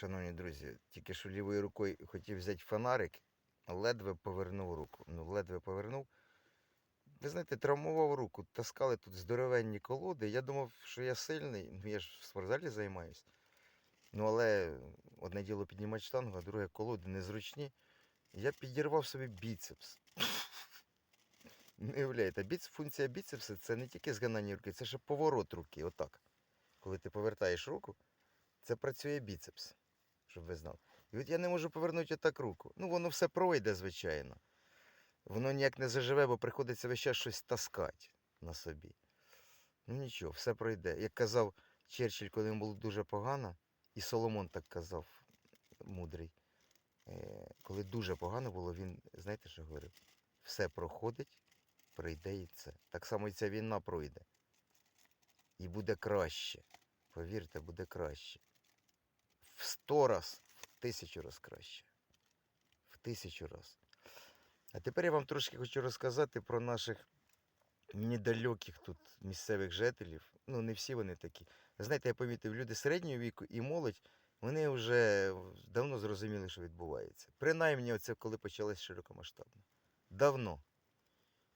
Шановні друзі, тільки що лівою рукою хотів взяти фонарик, ледве повернув руку. Ну, ледве повернув. Ви знаєте, травмував руку, таскали тут здоровенні колоди. Я думав, що я сильний, ну я ж в спортзалі займаюсь. Ну, але одне діло піднімати штангу, а друге колоди незручні. Я підірвав собі біцепс. Не уявляєте, біц, функція біцепса це не тільки згинання руки, це ще поворот руки. Отак. Коли ти повертаєш руку, це працює біцепс, щоб ви знали. І от я не можу повернути отак руку. Ну, воно все пройде, звичайно. Воно ніяк не заживе, бо приходиться весь час щось таскати на собі. Ну нічого, все пройде. Як казав Черчилль, коли йому було дуже погано, і Соломон так казав, мудрий. Е, Коли дуже погано було, він, знаєте, що говорив? Все проходить, пройде і це. Так само і ця війна пройде. І буде краще. Повірте, буде краще. В сто раз, в тисячу раз краще. В тисячу раз. А тепер я вам трошки хочу розказати про наших недалеких тут місцевих жителів. Ну, не всі вони такі. Знаєте, я помітив, люди середнього віку і молодь, вони вже давно зрозуміли, що відбувається. Принаймні, оце коли почалось широкомасштабно. Давно.